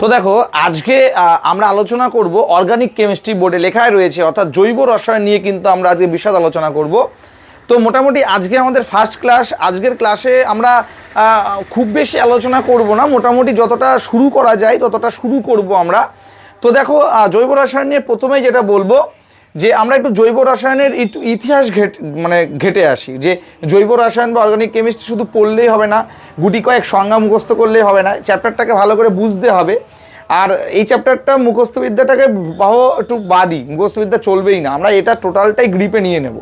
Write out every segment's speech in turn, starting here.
তো দেখো, আজকে আমরা আলোচনা করব অর্গানিক কেমিস্ট্রি বোর্ডে লেখায় রয়েছে, অর্থাৎ জৈব রসায়ন নিয়ে কিন্তু আমরা আজকে বিশদ আলোচনা করব। তো মোটামুটি আজকে আমাদের ফার্স্ট ক্লাস আজকের ক্লাসে আমরা খুব বেশি আলোচনা করব না, মোটামুটি যতটা শুরু করা যায় ততটা শুরু করব আমরা। তো দেখো জৈব রসায়ন নিয়ে প্রথমেই যেটা বলব যে আমরা একটু জৈব রসায়নের একটু ইতিহাস ঘেট মানে ঘেটে আসি, যে জৈব রসায়ন বা অর্গানিক কেমিস্ট্রি শুধু পড়লেই হবে না, গুটি কয়েক সংজ্ঞা মুখস্থ করলেই হবে না চ্যাপ্টারটাকে ভালো করে বুঝতে হবে। আর এই চ্যাপ্টারটা মুখস্থবিদ্যাটাকে বাহ, একটু বাদই, মুখস্থবিদ্যা চলবেই না, আমরা এটা টোটালটাই গ্রিপে নিয়ে নেব।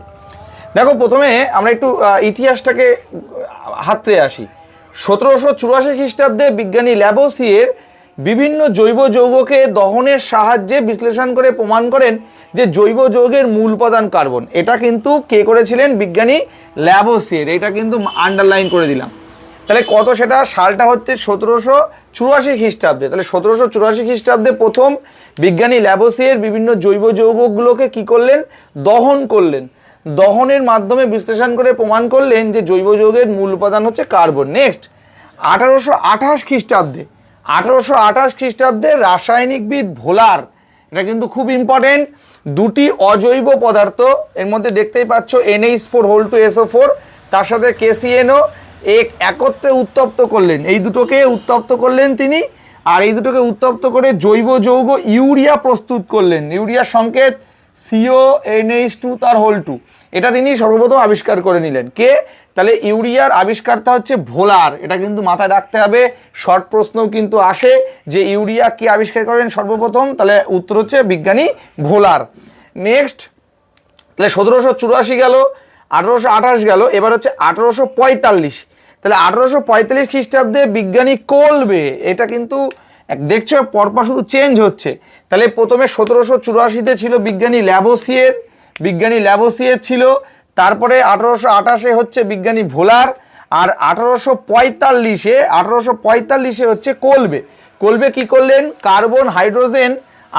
দেখো, প্রথমে আমরা একটু ইতিহাসটাকে হাতরে আসি। সতেরোশো চুরাশি খ্রিস্টাব্দে বিজ্ঞানী ল্যাবোসিয়ের বিভিন্ন জৈব যৌগকে দহনের সাহায্যে বিশ্লেষণ করে প্রমাণ করেন যে জৈব যৌগের মূল উপাদান কার্বন। এটা কিন্তু কে করেছিলেন? বিজ্ঞানী ল্যাবোসিয়ের। এটা কিন্তু আন্ডারলাইন করে দিলাম। তাহলে কত সেটা? সালটা হচ্ছে সতেরোশো চুরাশি খ্রিস্টাব্দে। তাহলে সতেরোশো চুরাশি খ্রিস্টাব্দে প্রথম বিজ্ঞানী ল্যাবোসিয়ের বিভিন্ন জৈব যৌগগুলোকে কি করলেন? দহন করলেন। দহনের মাধ্যমে বিশ্লেষণ করে প্রমাণ করলেন যে জৈব যৌগের মূল উপাদান হচ্ছে কার্বন। নেক্সট আঠারোশো আঠাশ খ্রিস্টাব্দে। আঠারোশো আঠাশ খ্রিস্টাব্দে রাসায়নিকবিদ ভোলার। এটা কিন্তু খুব ইম্পর্টেন্ট দুটি অজৈব পদার্থ, এর মধ্যে দেখতেই পাচ্ছ NH four whole two SO four তার সাথে কেসিএনও এক একত্রে উত্তপ্ত করলেন। এই দুটোকে উত্তপ্ত করলেন তিনি, আর এই দুটোকে উত্তপ্ত করে জৈব যৌগ ইউরিয়া প্রস্তুত করলেন। ইউরিয়ার সংকেত সিও এনএইচ টু তার হোল টু এটা তিনি সর্বপ্রথম আবিষ্কার করে নিলেন। কে? তাহলে ইউরিয়ার আবিষ্কারটা হচ্ছে ভোলার। এটা কিন্তু মাথায় রাখতে হবে। শর্ট প্রশ্নও কিন্তু আসে যে ইউরিয়া কে আবিষ্কার করেন সর্বপ্রথম? তাহলে উত্তর হচ্ছে বিজ্ঞানী ভোলার। নেক্সট তাহলে সতেরোশো চুরাশি গেল, আঠেরোশো আঠাশ গেল, এবার হচ্ছে আঠেরোশো পঁয়তাল্লিশ। তাহলে আঠেরোশো পঁয়তাল্লিশ খ্রিস্টাব্দে বিজ্ঞানী কোলবে। এটা কিন্তু দেখছ, পরপর শুধু চেঞ্জ হচ্ছে। তাহলে প্রথমে সতেরোশো চুরাশিতে ছিল বিজ্ঞানী ল্যাবোসিয়ের। বিজ্ঞানী ল্যাবোসিয়ের ছিল তারপরে আঠেরোশো আঠাশে হচ্ছে বিজ্ঞানী ভোলার, আর আঠারোশো পঁয়তাল্লিশে আঠারোশো পঁয়তাল্লিশে হচ্ছে কোলবে। কোলবে কি করলেন? কার্বন, হাইড্রোজেন,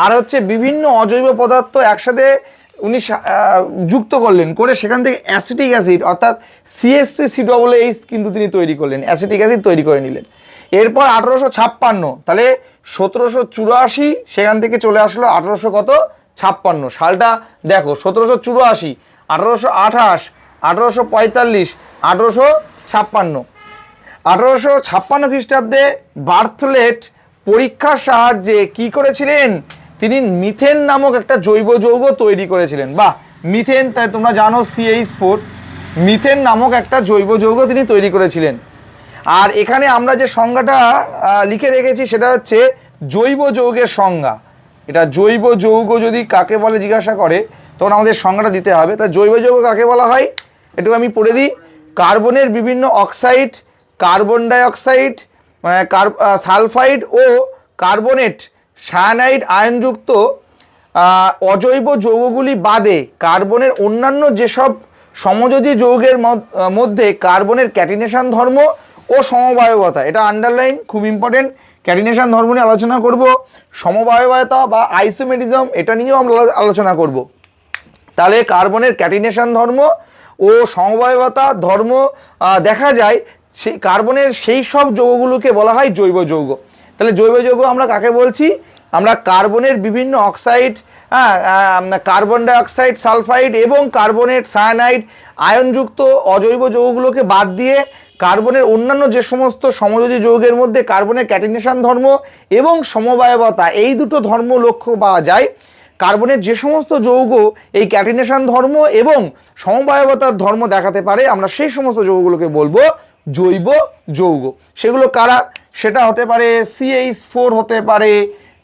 আর হচ্ছে বিভিন্ন অজৈব পদার্থ একসাথে উনি যুক্ত করলেন করে সেখান থেকে অ্যাসিটিক অ্যাসিড, অর্থাৎ সিএসসি সি ডবল এইচ কিন্তু তিনি তৈরি করলেন, অ্যাসিটিক অ্যাসিড তৈরি করে নিলেন। এরপর আঠারোশো ছাপ্পান্ন, তাহলে সতেরোশো চুরাশি, সেখান থেকে চলে আসলো আঠারোশো কত? ছাপ্পান্ন। সালটা দেখো, সতেরোশো চুরাশি আঠারোশো আঠাশ, আঠারোশো পঁয়তাল্লিশ, আঠারোশো ছাপ্পান্ন। আঠারোশো ছাপ্পান্ন খ্রিস্টাব্দে বার্থলেট পরীক্ষার সাহায্যে কি করেছিলেন? তিনি মিথেন নামক একটা জৈব যৌগ তৈরি করেছিলেন। বাহ, মিথেন, তাই তোমরা জানো সিএইচ ফোর মিথেন নামক একটা জৈব যৌগ তিনি তৈরি করেছিলেন। আর এখানে আমরা যে সংজ্ঞাটা লিখে রেখেছি সেটা হচ্ছে জৈব যৌগের সংজ্ঞা। এটা জৈব যৌগ যদি কাকে বলে, জিজ্ঞাসা করে তখন আমাদের সংজ্ঞাটা দিতে হবে। তা জৈব যৌগ কাকে বলা হয়? একটু আমি পড়ে দিই। কার্বনের বিভিন্ন অক্সাইড, কার্বন ডাইঅক্সাইড মানে সালফাইড ও কার্বনেট সায়ানাইড আয়নযুক্ত অজৈব যৌগগুলি বাদে কার্বনের অন্যান্য যেসব সমযোজী যৌগের মধ্যে কার্বনের ক্যাটিনেশন ধর্ম ও সমবায়বতা, এটা আন্ডারলাইন খুব ইম্পর্টেন্ট ক্যাটিনেশন ধর্ম নিয়ে আলোচনা করব, সমবায়বতা বা আইসোমেটিজম এটা নিয়েও আমরা আলোচনা করব। তাহলে কার্বনের ক্যাটিনেশন ধর্ম ও সমবায়বতা ধর্ম দেখা যায় সেই কার্বনের সেই সব যৌগগুলোকে বলা হয় জৈব যৌগ। তাহলে জৈব যৌগ আমরা কাকে বলছি? আমরা কার্বনের বিভিন্ন অক্সাইড হ্যাঁ কার্বন ডাইঅক্সাইড, সালফাইড এবং কার্বনেট সায়ানাইড আয়নযুক্ত অজৈব যৌগগুলোকে বাদ দিয়ে কার্বনের অন্যান্য যে সমস্ত সমযোজী যৌগের মধ্যে কার্বনের ক্যাটিনেশন ধর্ম এবং সমবায়বতা, এই দুটো ধর্ম লক্ষ্য পাওয়া যায়। কার্বনের যে সমস্ত যৌগ এই ক্যাটিনেশন ধর্ম এবং সমবায়বতার ধর্ম দেখাতে পারে, আমরা সেই সমস্ত যৌগগুলোকে বলব জৈব যৌগ। সেগুলো কারা? সেটা হতে পারে সিএইচ ফোর হতে পারে,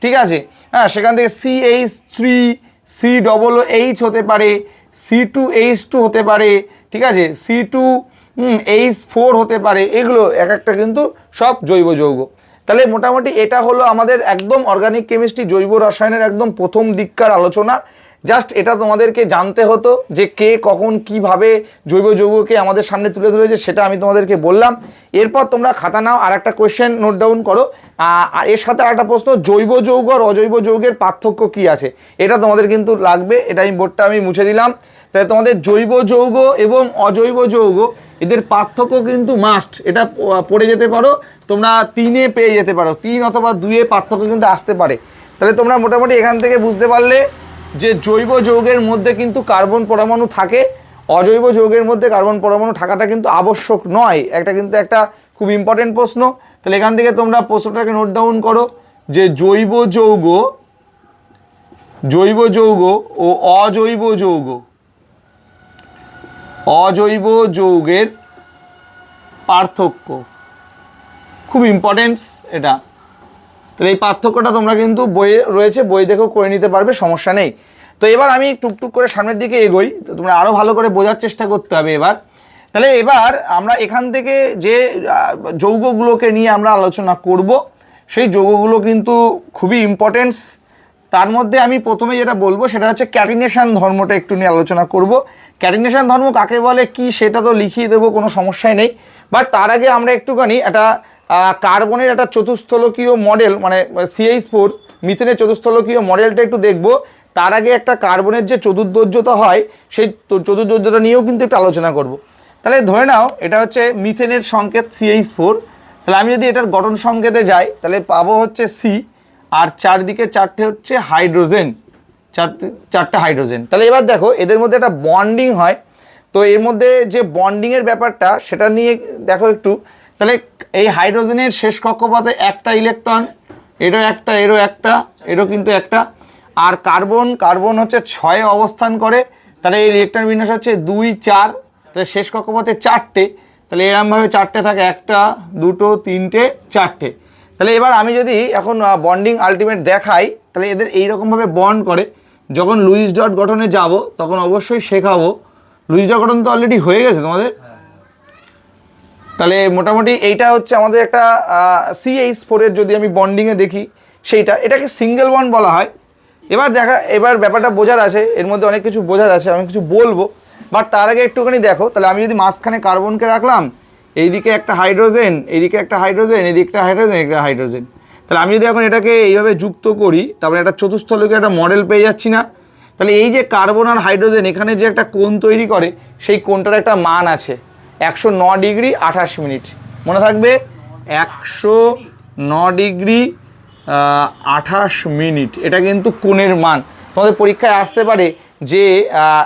ঠিক আছে? হ্যাঁ সেখান থেকে CH three C double H হতে পারে সি টু এইচ টু হতে পারে, ঠিক আছে? সি টু এইচ ফোর হতে পারে, এগুলো এক একটা কিন্তু সব জৈব যৌগ। তাহলে মোটামুটি এটা হলো আমাদের একদম অর্গানিক কেমিস্ট্রি জৈব রসায়নের একদম প্রথম দিককার আলোচনা। জাস্ট এটা তোমাদেরকে জানতে হতো যে কে কখন কীভাবে জৈব যৌগকে আমাদের সামনে তুলে ধরেছে, সেটা আমি তোমাদেরকে বললাম। এরপর তোমরা খাতা নাও, আর একটা কোয়েশ্চেন নোট ডাউন করো। আর এর সাথে একটা প্রশ্ন, জৈব যৌগ আর অজৈব যৌগের পার্থক্য কি আছে? এটা তোমাদের কিন্তু লাগবে, এটা আমি বোর্ডটা আমি মুছে দিলাম। তাই তোমাদের জৈব যৌগ এবং অজৈব যৌগ, এদের পার্থক্য কিন্তু মাস্ট এটা পড়ে যেতে পারো, তোমরা তিনে পেয়ে যেতে পারো, তিন অথবা দুয়ে পার্থক্য কিন্তু আসতে পারে। তাহলে তোমরা মোটামুটি এখান থেকে বুঝতে পারলে যে জৈব যৌগের মধ্যে কিন্তু কার্বন পরমাণু থাকে, অজৈব যৌগের মধ্যে কার্বন পরমাণু থাকাটা কিন্তু আবশ্যক নয়, একটা কিন্তু একটা খুব ইম্পর্টেন্ট প্রশ্ন। তাহলে এখান থেকে তোমরা প্রশ্নটাকে নোট ডাউন করো যে জৈব যৌগ জৈব যৌগ ও অজৈব যৌগ অজৈব যৌগের পার্থক্য। খুব ইম্পর্টেন্স এটা। তাহলে এই পার্থক্যটা তোমরা কিন্তু বইয়ে রয়েছে, বই দেখেও করে নিতে পারবে, সমস্যা নেই। তো এবার আমি টুকটুক করে সামনের দিকে এগোই, তো তোমরা আরও ভালো করে বোঝার চেষ্টা করতে হবে এবার। তাহলে এবার আমরা এখান থেকে যে যৌগগুলোকে নিয়ে আমরা আলোচনা করব, সেই যৌগগুলো কিন্তু খুবই ইম্পর্টেন্স তার মধ্যে আমি প্রথমে যেটা বলব, সেটা হচ্ছে ক্যাটিনেশন ধর্মটা একটু নিয়ে আলোচনা করব। ক্যাটিনেশন ধর্ম কাকে বলে, কি সেটা তো লিখিয়ে দেবো, কোনো সমস্যাই নেই। বাট তার আগে আমরা একটুখানি একটা কার্বনের একটা চতুস্থলকীয় মডেল মানে সিএইচ ফোর মিথেনের চতুস্থলকীয় মডেলটা একটু দেখব। তার আগে একটা কার্বনের যে চতুর্দর্যতা হয়, সেই চতুর্দর্যতা নিয়েও কিন্তু একটু আলোচনা করব। তাহলে ধরে নাও, এটা হচ্ছে মিথেনের সংকেত সিএইচ ফোর তাহলে আমি যদি এটার গঠন সংকেতে যাই, তাহলে পাবো হচ্ছে সি আর চারদিকে চারটে হচ্ছে হাইড্রোজেন। চারটে হাইড্রোজেন তাহলে এবার দেখো, এদের মধ্যে একটা বন্ডিং হয়। তো এর মধ্যে যে বন্ডিংয়ের ব্যাপারটা, সেটা নিয়ে দেখো একটু। তাহলে এই হাইড্রোজেনের শেষ কক্ষপথে একটা ইলেকট্রন এরও একটা এরও একটা, এরও কিন্তু একটা। আর কার্বন কার্বন হচ্ছে ছয়ে অবস্থান করে। তাহলে এই ইলেকট্রন বিন্যাস হচ্ছে দুই, চার। তাহলে শেষ কক্ষপথে চারটে। তাহলে এরমভাবে চারটে থাকে, একটা, দুটো, তিনটে, চারটে। তাহলে এবার আমি যদি এখন বন্ডিং আলটিমেট দেখাই, তাহলে এদের এইরকমভাবে বন্ড করে। যখন লুইস ডট গঠনে যাব, তখন অবশ্যই শেখাবো। লুইস ডট গঠন তো অলরেডি হয়ে গেছে তোমাদের? তাহলে মোটামুটি এইটা হচ্ছে আমাদের একটা সিএইচ ফোরের যদি আমি বন্ডিংয়ে দেখি, সেইটা। এটাকে সিঙ্গেল বন্ড বলা হয়। এবার দেখা, এবার ব্যাপারটা বোঝার আছে। এর মধ্যে অনেক কিছু বোঝার আছে, আমি কিছু বলব। বাট তার আগে একটুখানি দেখো। তাহলে আমি যদি মাঝখানে কার্বনকে রাখলাম, এইদিকে একটা হাইড্রোজেন এইদিকে একটা হাইড্রোজেন এইদিকে একটা হাইড্রোজেন একটা হাইড্রোজেন তাহলে আমি যদি এখন এটাকে এইভাবে যুক্ত করি তারপরে একটা চতুস্থলকে একটা মডেল পেয়ে যাচ্ছি না? তাহলে এই যে কার্বন আর হাইড্রোজেন এখানে যে একটা কোণ তৈরি করে, সেই কোণটার একটা মান আছে। একশো ন ডিগ্রি আঠাশ মিনিট। মনে থাকবে? একশো ন ডিগ্রি আঠাশ মিনিট। এটা কিন্তু কোণের মান। তোমাদের পরীক্ষায় আসতে পারে যে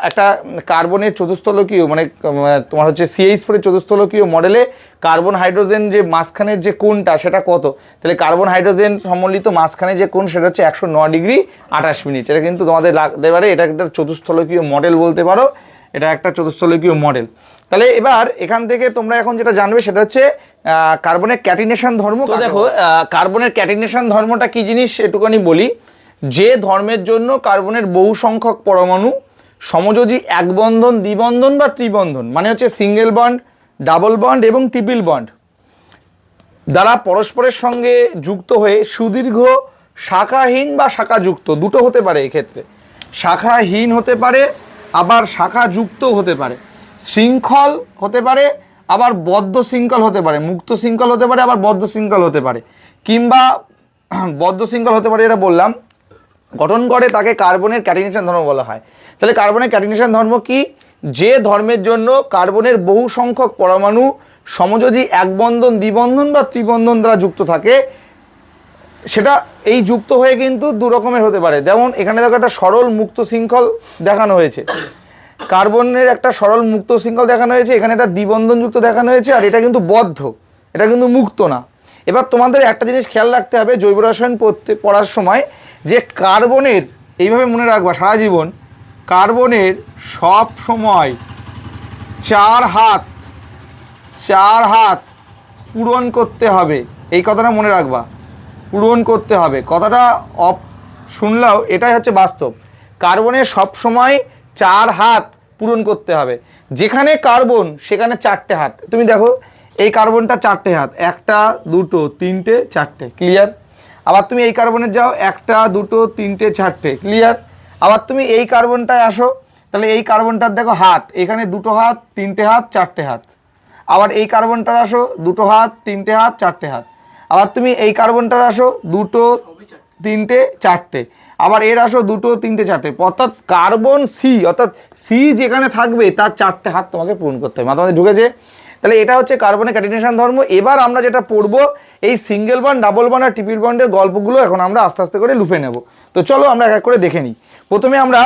একটা কার্বনের চতুস্থলকীয় মানে তোমার হচ্ছে সিএইচ ফোরের চতুস্থলকীয় মডেলে কার্বন হাইড্রোজেন যে মাঝখানের যে কোণটা সেটা কত? তাহলে কার্বন হাইড্রোজেন সম্বলিত মাঝখানে যে কোণ সেটা হচ্ছে একশো ন ডিগ্রি আঠাশ মিনিট। এটা কিন্তু তোমাদের লাগতে পারে এটা একটা চতুস্থলকীয় মডেল বলতে পারো। এটা একটা চতুস্থলকীয় মডেল তাহলে এবার এখান থেকে তোমরা এখন যেটা জানবে সেটা হচ্ছে কার্বনের ক্যাটিনেশন ধর্ম দেখো কার্বনের ক্যাটিনেশন ধর্মটা কি জিনিস? একটুখানি বলি। যে ধর্মের জন্য কার্বনের বহু সংখ্যক পরমাণু, সমযোজী এক বন্ধন দ্বিবন্ধন বা ত্রিবন্ধন মানে হচ্ছে সিঙ্গেল বন্ড ডাবল বন্ড এবং ট্রিপল বন্ড দ্বারা পরস্পরের সঙ্গে যুক্ত হয়ে সুদীর্ঘ, শাখাহীন বা শাখাযুক্ত, দুটো হতে পারে এক্ষেত্রে। শাখাহীন হতে পারে, আবার শাখাযুক্ত হতে পারে। শৃঙ্খল হতে পারে, আবার বদ্ধ শৃঙ্খল হতে পারে, মুক্ত শৃঙ্খল হতে পারে, আবার বদ্ধ শৃঙ্খল হতে পারে, কিংবা বদ্ধ শৃঙ্খল হতে পারে এটা বললাম গঠন করে তাকে কার্বনের ক্যাটিনেশন ধর্ম বলা হয়। তাহলে কার্বনের ক্যাটিনেশন ধর্ম কি? যে ধর্মের জন্য কার্বনের বহু সংখ্যক পরমাণু সমযোজী এক বন্ধন দ্বিবন্ধন বা ত্রিবন্ধন দ্বারা যুক্ত থাকে, সেটা এই যুক্ত হয়ে কিন্তু দু রকমের হতে পারে। যেমন এখানে দেখো একটা সরল মুক্ত শৃঙ্খল দেখানো হয়েছে। কার্বনের একটা সরল মুক্ত শৃঙ্খল দেখানো হয়েছে, এখানে একটা দ্বিবন্ধন যুক্ত দেখানো হয়েছে, আর এটা কিন্তু বদ্ধ, এটা কিন্তু মুক্ত না। এবার তোমাদের একটা জিনিস খেয়াল রাখতে হবে, জৈব রসায়ন পড়তে, পড়ার সময় যে কার্বনের, এইভাবে মনে রাখবা সারা জীবন, কার্বনের সব সময় চার হাত চার হাত পূরণ করতে হবে। এই কথাটা মনে রাখবা। পূরণ করতে হবে। কথাটা অপ, শুনলেও এটাই হচ্ছে বাস্তব। কার্বনের সব সময় চার হাত পূরণ করতে হবে। যেখানে কার্বন, সেখানে চারটে হাত। তুমি দেখো এই কার্বনটা চারটে হাত, একটা, দুটো, তিনটে, চারটে ক্লিয়ার আবার তুমি এই কার্বনের যাও, একটা, দুটো, তিনটে, চারটে ক্লিয়ার আবার তুমি এই কার্বনটায় আসো, তাহলে এই কার্বনটার দেখো হাত, এখানে দুটো হাত, তিনটে হাত, চারটে হাত। আবার এই কার্বনটার আসো, দুটো হাত, তিনটে হাত, চারটে হাত। আবার তুমি এই কার্বনটার আসো, দুটো, তিনটে, চারটে। আবার এর আসো, দুটো, তিনটে, চারটে। অর্থাৎ কার্বন সি অর্থাৎ সি যেখানে থাকবে, তার চারটে হাত তোমাকে পূরণ করতে হবে। মাথায় ঢুকেছে তাহলে এটা হচ্ছে কার্বনের ক্যাটিনেশন ধর্ম। এবার আমরা যেটা পড়ব, এই সিঙ্গেল বন্ড ডাবল বন্ড আর ট্রিপল বন্ডের গল্পগুলো এখন আমরা আস্তে আস্তে করে লুপে নেব। তো চলো আমরা এক এক করে দেখে নিই। প্রথমে আমরা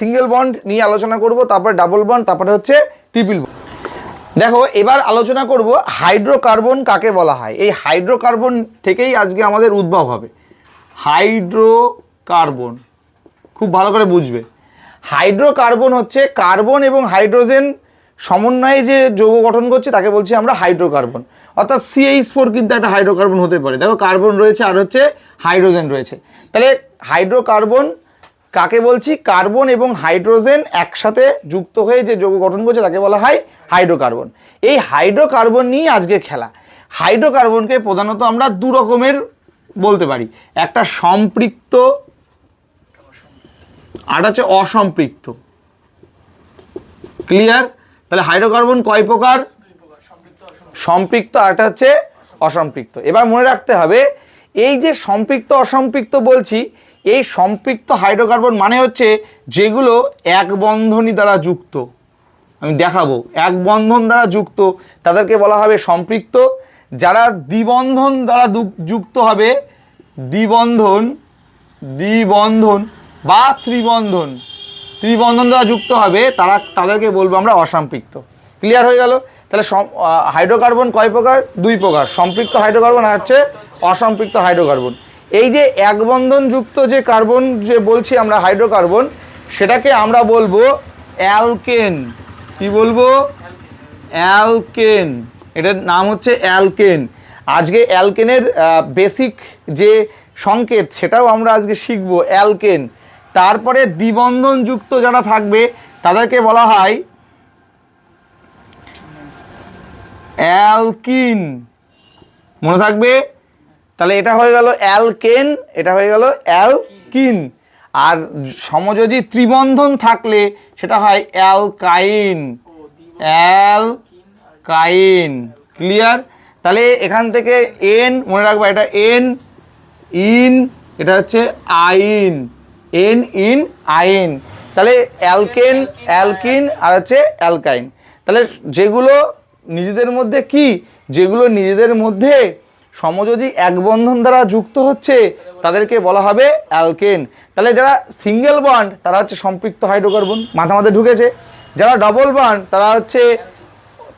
সিঙ্গেল বন্ড নিয়ে আলোচনা করব, তারপরে ডাবল বন্ড তারপরে হচ্ছে ট্রিপল বন্ড দেখো, এবার আলোচনা করব হাইড্রোকার্বন কাকে বলা হয়। এই হাইড্রোকার্বন থেকেই আজকে আমাদের উদ্ভব হবে। হাইড্রোকার্বন খুব ভালো করে বুঝবে। হাইড্রোকার্বন হচ্ছে কার্বন এবং হাইড্রোজেন সমন্বয়ে যে যৌগ গঠন করছে, তাকে বলছি আমরা হাইড্রোকার্বন। অর্থাৎ সিএইচ ফোর কিন্তু একটা হাইড্রোকার্বন হতে পারে। দেখো, কার্বন রয়েছে আর হচ্ছে হাইড্রোজেন রয়েছে। তাহলে হাইড্রোকার্বন কাকে বলছি? কার্বন এবং হাইড্রোজেন একসাথে যুক্ত হয়ে যে যৌগ গঠন করছে, তাকে বলা হয় হাইড্রোকার্বন। এই হাইড্রোকার্বন নিয়ে আজকে খেলা। হাইড্রোকার্বনকে প্রধানত আমরা দু রকমের বলতে পারি। একটা সম্পৃক্ত, আর হচ্ছে অসম্পৃক্ত। ক্লিয়ার তাহলে হাইড্রোকার্বন কয় প্রকার? সম্পৃক্ত আরটা হচ্ছে অসম্পৃক্ত। এবার মনে রাখতে হবে, এই যে সম্পৃক্ত, অসম্পৃক্ত বলছি, এই সম্পৃক্ত হাইড্রোকার্বন মানে হচ্ছে যেগুলো এক বন্ধনী দ্বারা যুক্ত। আমি দেখাবো, এক বন্ধন দ্বারা যুক্ত, তাদেরকে বলা হবে সম্পৃক্ত। যারা দ্বিবন্ধন দ্বারা যুক্ত হবে, দ্বিবন্ধন দ্বিবন্ধন বা ত্রিবন্ধন। ত্রিবন্ধন দ্বারা যুক্ত হবে, তারা তাদেরকে বলব আমরা অসম্পৃক্ত। ক্লিয়ার হয়ে গেল? তাহলে হাইড্রোকার্বন কয় প্রকার? দুই প্রকার, সম্পৃক্ত হাইড্রোকার্বন আর হচ্ছে অসম্পৃক্ত হাইড্রোকার্বন। এই যে এক বন্ধন যুক্ত যে কার্বন যে বলছি আমরা, হাইড্রোকার্বন, সেটাকে আমরা বলব অ্যালকেন। কি বলব? অ্যালকেন। এটার নাম হচ্ছে অ্যালকেন। আজকে অ্যালকেনের বেসিক যে সংকেত, সেটাও আমরা আজকে শিখব, অ্যালকেন। তারপরে দ্বিবন্ধন যুক্ত যারা থাকবে, তাদেরকে বলা হয় অ্যালকিন। মনে থাকবে? তাহলে এটা হয়ে গেল অ্যালকেন, এটা হয়ে গেল অ্যালকিন। আর সমযোজী ত্রিবন্ধন থাকলে সেটা হয় অ্যালকাইন। অ্যালকাইন। ক্লিয়ার? তাহলে এখান থেকে এন, মনে রাখবা এটা এন, ইন, এটা হচ্ছে আইন। এন ইন আইন তাহলে অ্যালকেন অ্যালকিন আর হচ্ছে অ্যালকাইন তাহলে যেগুলো নিজেদের মধ্যে কি? যেগুলো নিজেদের মধ্যে সমযোজী এক বন্ধন দ্বারা যুক্ত হচ্ছে, তাদেরকে বলা হবে অ্যালকেন তাহলে যারা সিঙ্গেল বন্ড তারা হচ্ছে সম্পৃক্ত হাইড্রোকার্বন মাথা মাথায় ঢুকেছে। যারা ডবল বন্ড তারা হচ্ছে,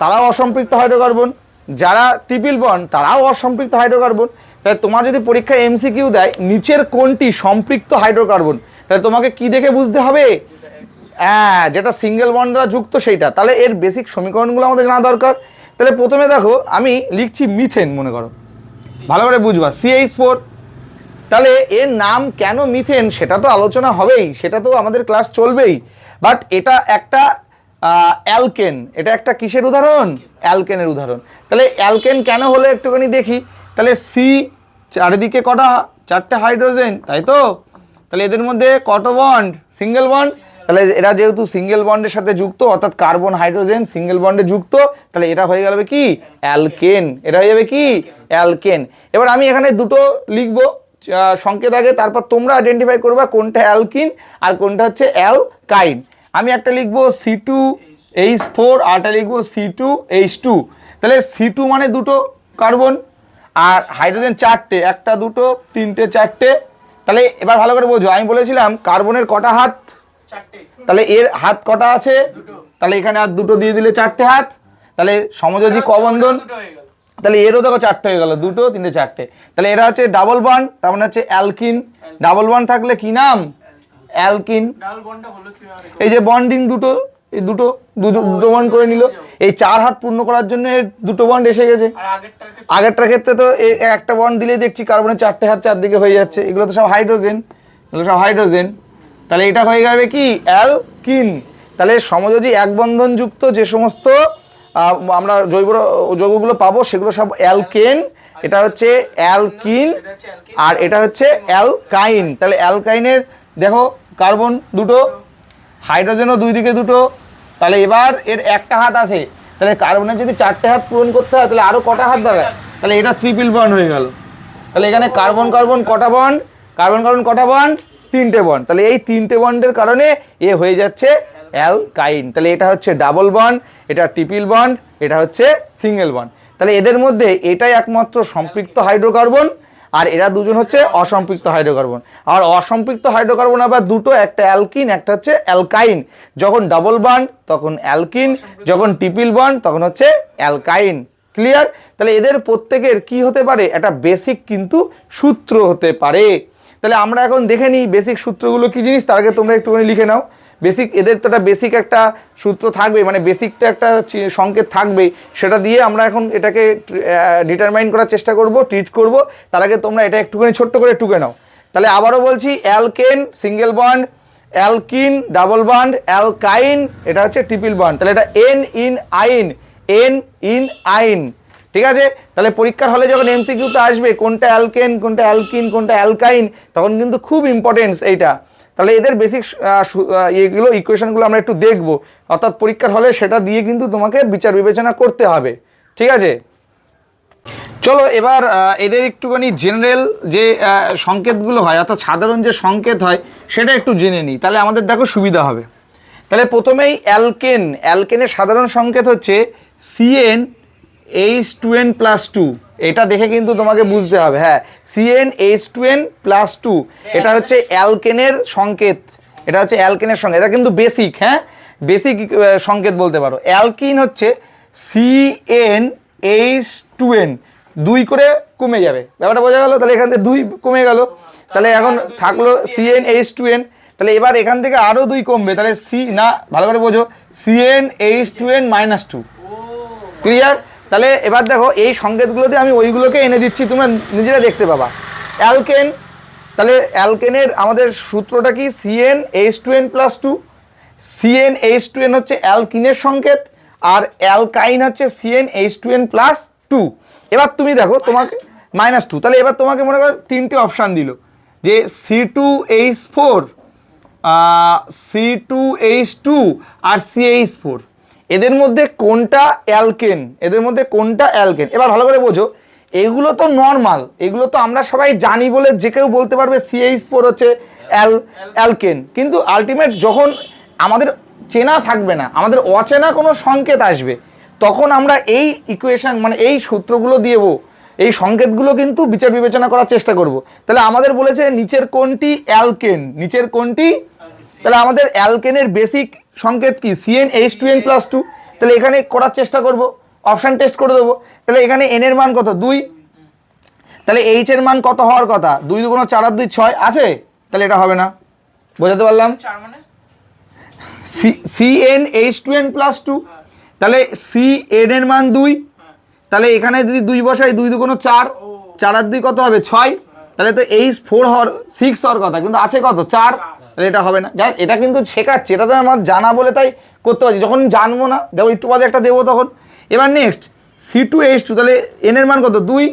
তারাও অসম্পৃক্ত হাইড্রোকার্বন যারা ট্রিপল বন্ড তারাও অসম্পৃক্ত হাইড্রোকার্বন তাহলে তোমার যদি পরীক্ষায় এমসিকিউ দেয়, নিচের কোনটি সম্পৃক্ত হাইড্রোকার্বন? তাহলে তোমাকে কি দেখে বুঝতে হবে? হ্যাঁ যেটা সিঙ্গেল বন্ড দ্বারা যুক্ত সেইটা। তাহলে এর বেসিক সমীকরণগুলো আমাদের জানা দরকার। তাহলে প্রথমে দেখো, আমি লিখছি মিথেন মনে করো। ভালো করে বুঝবা সিএইচ ফোর তাহলে এর নাম কেন মিথেন সেটা তো আলোচনা হবেই, সেটা তো আমাদের ক্লাস চলবেই। বাট এটা একটা অ্যালকেন এটা একটা কিসের উদাহরণ? অ্যালকেনের উদাহরণ। তাহলে অ্যালকেন কেন হলো একটুখানি দেখি। তাহলে সি চারিদিকে কটা? চারটে হাইড্রোজেন তাই তো? তাহলে এদের মধ্যে কত বন্ড সিঙ্গেল বন্ড তাহলে এরা যেহেতু সিঙ্গেল বন্ডের সাথে যুক্ত, অর্থাৎ কার্বন হাইড্রোজেন সিঙ্গেল বন্ডে যুক্ত, তাহলে এটা হয়ে গেল কি? অ্যালকেন এটা হয়ে যাবে কি? অ্যালকেন এবার আমি এখানে দুটো লিখব সংকেত আগে, তারপর তোমরা আইডেন্টিফাই করবা কোনটা অ্যালকিন আর কোনটা হচ্ছে অ্যালকাইন আমি একটা লিখব সি টু এইচ ফোর আরটা লিখব সি টু এইচ টু তাহলে সি টু মানে দুটো কার্বন আর হাইড্রোজেন চারটে একটা দুটো তিনটে চারটে। তাহলে এবার ভালো করে বোঝো আমি বলেছিলাম কার্বনের কটা হাত? তাহলে এর হাত কটা আছে? তাহলে এখানে আর দুটো দিয়ে দিলে চারটে হাত। তাহলে সমযোজী কবন্ধন তাহলে এরও দেখো চারটে হয়ে গেল দুটো তিনটে চারটে। তাহলে এরা হচ্ছে ডাবল বন্ড তার মানে হচ্ছে অ্যালকিন ডাবল বন্ড থাকলে কি নাম? অ্যালকিন এই যে বন্ডিং দুটো এই দুটো দুটো দুটো বন্ড করে নিল। এই চার হাত পূর্ণ করার জন্য দুটো বন্ড এসে গেছে। আগেরটার ক্ষেত্রে তো একটা বন্ড দিলেই দেখছি কার্বনের চারটে হাত চারদিকে হয়ে যাচ্ছে। এগুলো তো সব হাইড্রোজেন এগুলো সব হাইড্রোজেন তাহলে এটা হয়ে যাবে কি? অ্যালকিন তাহলে সমযোজী এক বন্ধন যুক্ত যে সমস্ত আমরা জৈব যৌগগুলো পাবো সেগুলো সব অ্যালকেন এটা হচ্ছে অ্যালকিন এটা হচ্ছে অ্যালকিন আর এটা হচ্ছে অ্যালকাইন তাহলে অ্যালকাইনের দেখো কার্বন দুটো হাইড্রোজেনও দুই দিকে দুটো তাহলে এবার এর একটা হাত আছে। তাহলে কার্বনের যদি চারটে হাত পূরণ করতে হয়, তাহলে আরও কটা হাত দাঁড়ায়? তাহলে এটা ট্রিপল বন্ড হয়ে গেল। তাহলে এখানে কার্বন কার্বন কটা বন্ড কার্বন কার্বন কটা বন্ড তিনটে বন্ড তাহলে এই তিনটে বন্ডের কারণে এ হয়ে যাচ্ছে অ্যালকাইন তাহলে এটা হচ্ছে ডাবল বন্ড এটা ট্রিপল বন্ড এটা হচ্ছে সিঙ্গেল বন্ড তাহলে এদের মধ্যে এটাই একমাত্র সম্পৃক্ত হাইড্রোকার্বন আর এরা দুজন হচ্ছে অসম্পৃক্ত হাইড্রোকার্বন। আর অসম্পৃক্ত হাইড্রোকার্বন আবার দুটো, একটা অ্যালকিন, একটা হচ্ছে অ্যালকাইন। যখন ডাবল বন্ড তখন অ্যালকিন, যখন টিপিল বন্ড তখন হচ্ছে অ্যালকাইন। ক্লিয়ার তাহলে এদের প্রত্যেকের কি হতে পারে? একটা বেসিক কিন্তু সূত্র হতে পারে। তাহলে আমরা এখন দেখে নিই বেসিক সূত্রগুলো কি জিনিস? তার আগে তোমরা একটুখানি লিখে নাও। বেসিক এদের তো একটা বেসিক একটা সূত্র থাকবে মানে বেসিকটা একটা চি- সংকেত থাকবে সেটা দিয়ে আমরা এখন এটাকে ডিটারমাইন করার চেষ্টা করব ট্রিট করব। তার আগে তোমরা এটা একটুখানি ছোট্ট করে টুকে নাও। তাহলে আবারও বলছি alkane single bond alkene double bond alkyne এটা হচ্ছে ট্রিপল বন্ড তাহলে এটা ane ene yne ane ene yne ঠিক আছে? তাহলে পরীক্ষার হলে যখন এমসিকিউতে আসবে, কোনটা অ্যালকেন কোনটা অ্যালকিন কোনটা অ্যালকাইন তখন কিন্তু খুব ইম্পর্টেন্স এইটা। তাহলে এদের বেসিক এগুলো ইকুয়েশনগুলো আমরা একটু দেখব। অর্থাৎ পরীক্ষার হলে সেটা দিয়ে কিন্তু তোমাকে বিচার বিবেচনা করতে হবে। ঠিক আছে? চলো এবার এদের একটুখানি জেনারেল যে সংকেতগুলো হয়, অর্থাৎ সাধারণ যে সংকেত হয়, সেটা একটু জেনে নিই। তাহলে আমাদের দেখো সুবিধা হবে। তাহলে প্রথমেই অ্যালকেন অ্যালকেনের সাধারণ সংকেত হচ্ছে CN H two N plus two এটা দেখে কিন্তু তোমাকে বুঝতে হবে হ্যাঁ CN H two N plus two এটা হচ্ছে অ্যালকেনের সংকেত এটা হচ্ছে অ্যালকেনের সংকেত এটা কিন্তু বেসিক হ্যাঁ বেসিক সংকেত বলতে পারো অ্যালকিন হচ্ছে সিএন এইচ টু এন দুই করে কমে যাবে ব্যাপারটা বোঝা গেল? তাহলে এখান থেকে দুই কমে গেল তাহলে এখন থাকল সিএন এইচ টু এন তাহলে এবার এখান থেকে আরও দুই কমবে তাহলে সি না ভালো করে বোঝো CN H two N minus two clear তাহলে এবার দেখো এই সংকেতগুলোতে আমি ওইগুলোকে এনে দিচ্ছি তোমরা নিজেরা দেখতে পাবা। অ্যালকেন তাহলে অ্যালকেনের আমাদের সূত্রটা কি? CN H two N plus two CN H two N হচ্ছে অ্যালকিনের সংকেত আর অ্যালকাইন হচ্ছে CN H two N plus two এবার তুমি দেখো তোমাকে মাইনাস টু তাহলে এবার তোমাকে মনে করো তিনটে অপশান দিল। যে C two H four C two H two আর সি এইচ ফোর এদের মধ্যে কোনটা অ্যালকেন? এদের মধ্যে কোনটা অ্যালকেন? এবার ভালো করে বোঝো এগুলো তো নর্মাল এগুলো তো আমরা সবাই জানি বলে যে কেউ বলতে পারবে সিএইচ ফোর হচ্ছে অ্যাল অ্যালকেন। কিন্তু আলটিমেট যখন আমাদের চেনা থাকবে না আমাদের অচেনা কোনো সংকেত আসবে তখন আমরা এই ইকুয়েশন মানে এই সূত্রগুলো দিয়েবো এই সংকেতগুলো কিন্তু বিচার বিবেচনা করার চেষ্টা করব। তাহলে আমাদের বলেছে নিচের কোনটি অ্যালকেন? নিচের কোনটি? তাহলে আমাদের অ্যালকেনের বেসিক সংকেত কি? CN H two N plus two তাহলে এখানে করার চেষ্টা করব অপশান টেস্ট করে দেবো। তাহলে এখানে এন এর মান কত? দুই। তাহলে এইচ এর মান কত হওয়ার কথা? দুই দুগুণ চার আর দুই ছয় আছে? তাহলে এটা হবে না। বোঝাতে পারলাম? C N H two N plus two তাহলে সি এন এর মান দুই। তাহলে এখানে যদি দুই বসাই দুই দু দুগুণ চার চার আর দুই কত হবে? ছয়। তাহলে তো এইচ ফোর হওয়ার সিক্স হওয়ার কথা কিন্তু আছে কত? চার। তাহলে এটা হবে না। যাই এটা কিন্তু শেখাচ্ছে এটা তো আমার জানা বলে তাই করতে পারছি। যখন জানব না, দেখো একটু বাদে একটা দেবো তখন। এবার next C two H two তাহলে এন এর মান কত? দুই।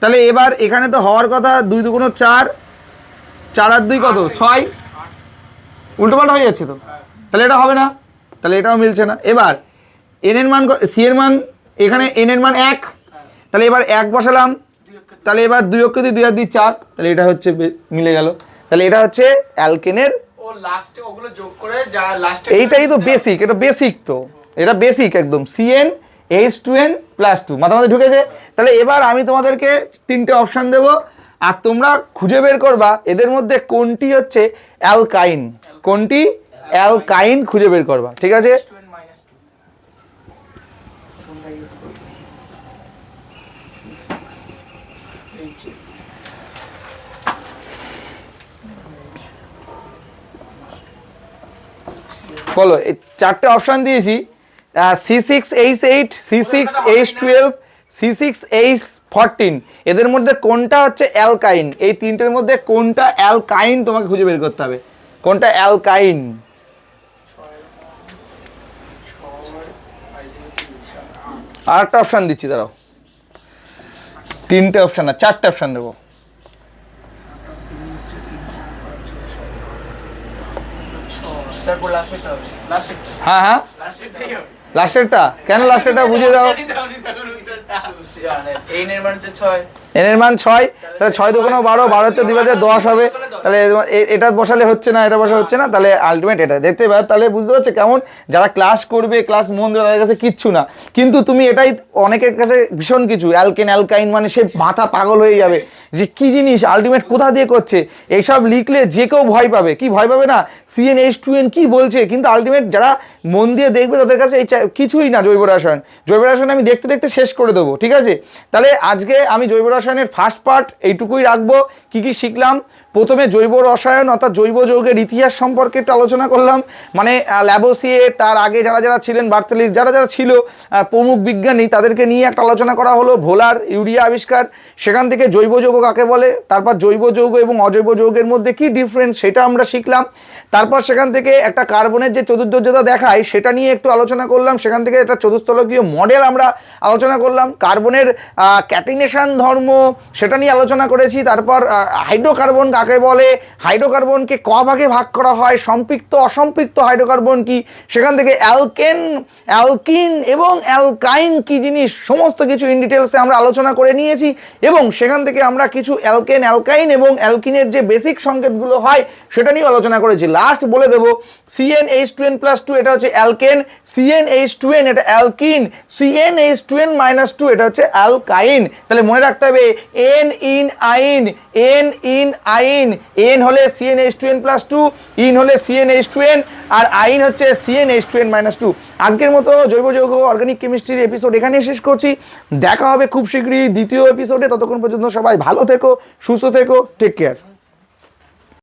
তাহলে এবার এখানে তো হওয়ার কথা, দুই দুগুণ চার চার আর দুই কত? ছয়। উল্টোপাল্টা হয়ে যাচ্ছে তো। তাহলে এটা হবে না। তাহলে এটাও মিলছে না। এবার এন এর মান সি এর মান, এখানে এন এর মান এক। তাহলে এবার এক বসালাম। তাহলে এবার দুই অক্ষর দুই দুই আর দুই চার। তাহলে এটা হচ্ছে মিলে গেল। তাহলে এটা হচ্ছে অ্যালকেনের ও লাস্টে ওগুলো যোগ করে যা লাস্টে এইটাই তো বেসিক এটা বেসিক তো। এটা বেসিক একদম। CN H two N plus two মাথা মাথায় ঢুকেছে। তাহলে এবার আমি তোমাদেরকে তিনটে অপশান দেব। আর তোমরা খুঁজে বের করবা এদের মধ্যে কোনটি হচ্ছে অ্যালকাইন। কোনটি? অ্যালকাইন। খুঁজে বের করবা। ঠিক আছে টু এন মাইনাস টু তোমরা ইউজ করবে বলো, এই চারটে অপশান দিয়েছি। C six H eight C six H twelve C six H fourteen এদের মধ্যে কোনটা হচ্ছে অ্যালকাইন এই তিনটের মধ্যে কোনটা অ্যালকাইন তোমাকে খুঁজে বের করতে হবে? কোনটা অ্যালকাইন আর একটা অপশান দিচ্ছি, দাঁড়াও। তিনটে অপশান না, চারটে অপশান দেবো। তারপর লাস্টেরটা হবে। লাস্টেরটা হ্যাঁ হ্যাঁ। লাস্টেরটাই হবে। লাস্টেরটা কেন লাস্টেরটা বুঝিয়ে দাও। এই নির্মাণ হচ্ছে ছয়। এন এর মান ছয়, তাহলে ছয় দোকানো বারো বারোতে দুই বাজে দশ হবে। তাহলে এটা বসালে হচ্ছে না, এটা বসা হচ্ছে না, তাহলে আলটিমেট এটা। দেখতে পাবে তাহলে বুঝতে পারছ কেমন? যারা ক্লাস করবে ক্লাস মন দেবে, তাদের কাছে কিচ্ছু না। কিন্তু তুমি এটাই অনেকের কাছে ভীষণ কিছু অ্যালকেন অ্যালকাইন মানে সে মাথা পাগল হয়ে যাবে। যে কি জিনিস আলটিমেট কোথা দিয়ে করছে? এইসব লিখলে যে কেউ ভয় পাবে। কি ভয় পাবে না? সিএন এইচ টু এন কি বলছে? কিন্তু আলটিমেট যারা মন দিয়ে দেখবে, তাদের কাছে এই কিছুই না, জৈব রাসায়ন। জৈব রসায়ন আমি দেখতে দেখতে শেষ করে দেবো, ঠিক আছে? তাহলে আজকে আমি জৈব রসায়নের ফার্স্ট পার্ট এইটুকুই রাখব। কি কি শিখলাম? প্রথমে জৈব রসায়ন অর্থাৎ জৈব যৌগের ইতিহাস সম্পর্কে একটু আলোচনা করলাম। মানে ল্যাবোসিয়ে তার আগে যারা যারা ছিলেন, বার্তালিস, যারা যারা ছিল প্রমুখ বিজ্ঞানী, তাদেরকে নিয়ে একটা আলোচনা করা হলো, ভোলার ইউরিয়া আবিষ্কার। সেখান থেকে জৈব যৌগ কাকে বলে? তারপর জৈব যৌগ এবং অজৈব যৌগের মধ্যে কি ডিফারেন্স সেটা আমরা শিখলাম। তারপর সেখান থেকে একটা কার্বনের যে চতুর্দর্যতা দেখায়, সেটা নিয়ে একটু আলোচনা করলাম। সেখান থেকে একটা চতুস্থলকীয় মডেল আমরা আলোচনা করলাম। কার্বনের ক্যাটিনেশন ধর্ম, সেটা নিয়ে আলোচনা করেছি। তারপর হাইড্রোকার্বন কাকে বলে হাইড্রোকার্বনকে ক ভাগে ভাগ করা হয়, সম্পৃক্ত, অসম্পৃক্ত হাইড্রোকার্বন কি? সেখান থেকে অ্যালকেন, অ্যালকিন এবং অ্যালকাইন কি জিনিস? সমস্ত কিছু ইন ডিটেলসে আমরা আলোচনা করে নিয়েছি এবং সেখান থেকে আমরা কিছু অ্যালকেন, অ্যালকাইন এবং অ্যালকিনের যে বেসিক সংকেতগুলো হয়, সেটা নিয়ে আলোচনা করেছি। লাস্ট বলে দেবো CN H two N plus two এটা হচ্ছে alkane CN H two N এটা alkene CN H two N minus two এটা হচ্ছে অ্যালকাইন। তাহলে মনে রাখতে হবে ane ene yne ane ene yne ane হলে CN H two N plus two ene হলে সিএন এইচ টু এন আর আইন হচ্ছে CN H two N minus two আজকের মতো জৈব যৌগ অর্গানিক কেমিস্ট্রির এপিসোড এখানে শেষ করছি। দেখা হবে খুব শীঘ্রই দ্বিতীয় এপিসোডে ততক্ষণ পর্যন্ত সবাই ভালো থেকো, সুস্থ থেকো টেক কেয়ার